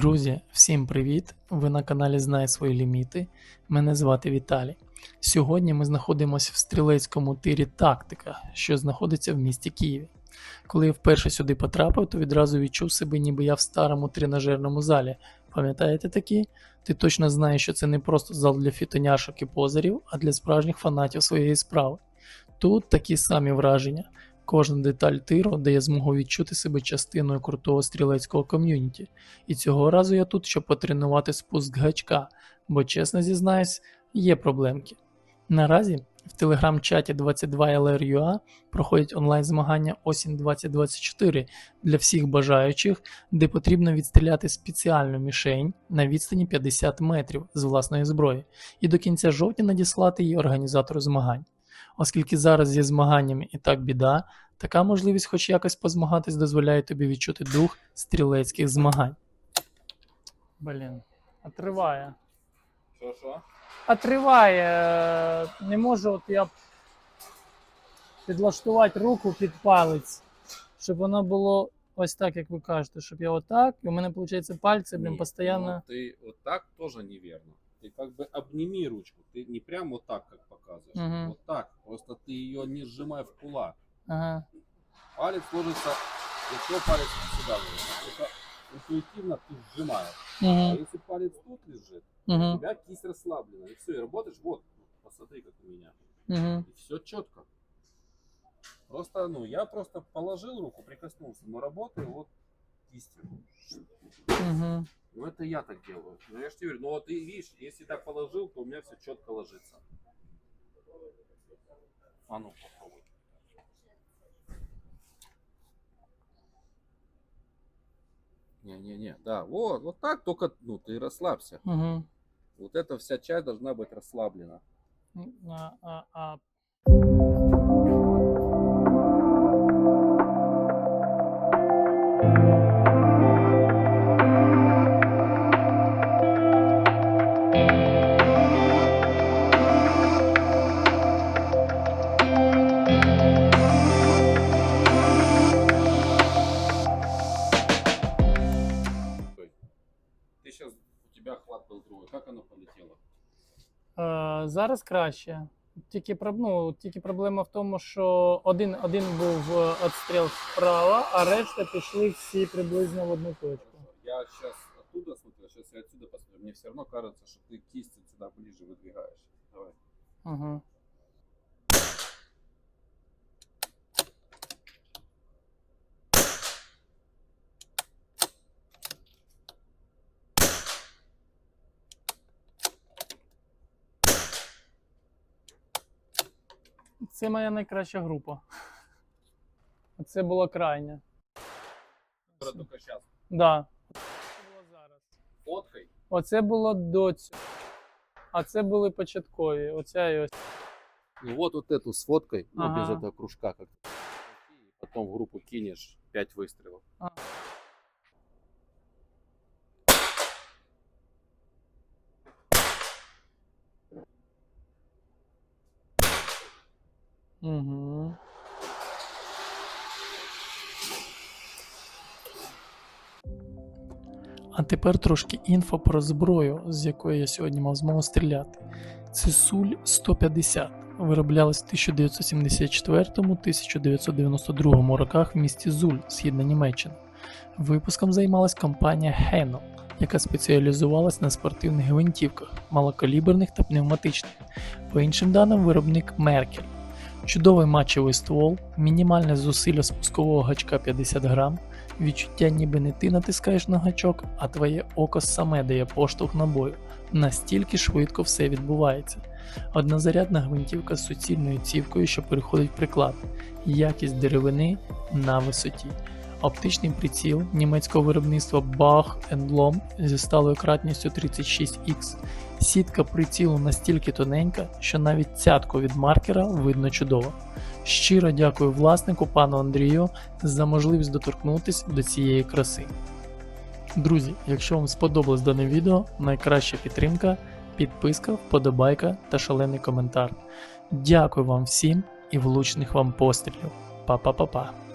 Друзі, всім привіт! Ви на каналі Знай свої ліміти. Мене звати Віталій. Сьогодні ми знаходимося в стрілецькому тирі Тактика, що знаходиться в місті Києві. Коли я вперше сюди потрапив, то відразу відчув себе, ніби я в старому тренажерному залі. Пам'ятаєте такі? Ти точно знаєш, що це не просто зал для фітоняшок і позерів, а для справжніх фанатів своєї справи. Тут такі самі враження. Кожна деталь тиру дає змогу відчути себе частиною крутого стрілецького ком'юніті. І цього разу я тут, щоб потренувати спуск гачка, бо чесно зізнаюсь, є проблемки. Наразі в телеграм-чаті 22LR.ua проходять онлайн-змагання осінь 2024 для всіх бажаючих, де потрібно відстріляти спеціальну мішень на відстані 50 метрів з власної зброї, і до кінця жовтня надіслати її організатору змагань. Оскільки зараз зі змаганнями і так біда, така можливість хоч якось позмагатись дозволяє тобі відчути дух стрілецьких змагань. Блін, отриває. Що, що? Отриває. Не можу от я підлаштувати руку під палець, щоб воно було ось так, як ви кажете, щоб я отак, і у мене виходить пальці, блін, постійно. ну, ты вот так тоже неверно. Ты как бы обними ручку. Ты не прям вот так, как показываешь. Мгм. Вот так. Просто ты ее не сжимай в кулак. Ага. Палец ложится, еще палец сюда ложится. Это интуитивно ты сжимаешь. А Угу. если палец тут лежит, у Угу. тебя кисть расслаблена. И все, и работаешь вот. Посмотри, как у меня. Угу. И все четко. Просто, ну, я просто положил руку, прикоснулся, но работаю вот кистью. Угу. Ну это я так делаю. Ну я же тебе говорю, ну вот ты видишь, если так положил, то у меня все четко ложится. А ну попробуй. Не-не-не, да, вот, вот так только, ну ты расслабься. Угу. Вот эта вся часть должна быть расслаблена. А, а, а. у тебя хват был другой, как оно полетело? Е, зараз краще. Тільки, проб- ну, тільки проблема в тому, що один, один був е, отстріл вправо, а решта пішли всі приблизно в одну точку. Я сейчас оттуда смотрю, сейчас я отсюда посмотрю. Мне все равно кажется, что ты кисть сюда ближе выдвигаешь. Давай. Угу. Це моя найкраща група. Це була крайня. Только только сейчас. Да. Це було зараз. Фоткой. Оце було до цього. А це були початкові. Оця і ось. Ну вот вот эту с фоткой, ну Ага. без этого кружка как потом в группу кинешь 5 выстрелов. Угу. А тепер трошки інфо про зброю, з якої я сьогодні мав змогу стріляти. Це Суль 150. Вироблялась в 1974-1992 роках в місті Зуль, Східна Німеччина. Випуском займалась компанія Heno, яка спеціалізувалась на спортивних гвинтівках, малокаліберних та пневматичних. По іншим даним, виробник Меркель. Чудовий матчевий ствол, мінімальне зусилля спускового гачка 50 грам, відчуття ніби не ти натискаєш на гачок, а твоє око саме дає поштовх набою. Настільки швидко все відбувається. Однозарядна гвинтівка з суцільною цівкою, що переходить в приклад, якість деревини на висоті. Оптичний приціл німецького виробництва Bach Lom зі сталою кратністю 36X. Сітка прицілу настільки тоненька, що навіть цятку від маркера видно чудово. Щиро дякую власнику пану Андрію за можливість доторкнутися до цієї краси. Друзі, якщо вам сподобалось дане відео, найкраща підтримка, підписка, вподобайка та шалений коментар. Дякую вам всім і влучних вам пострілів. Па-па-па-па.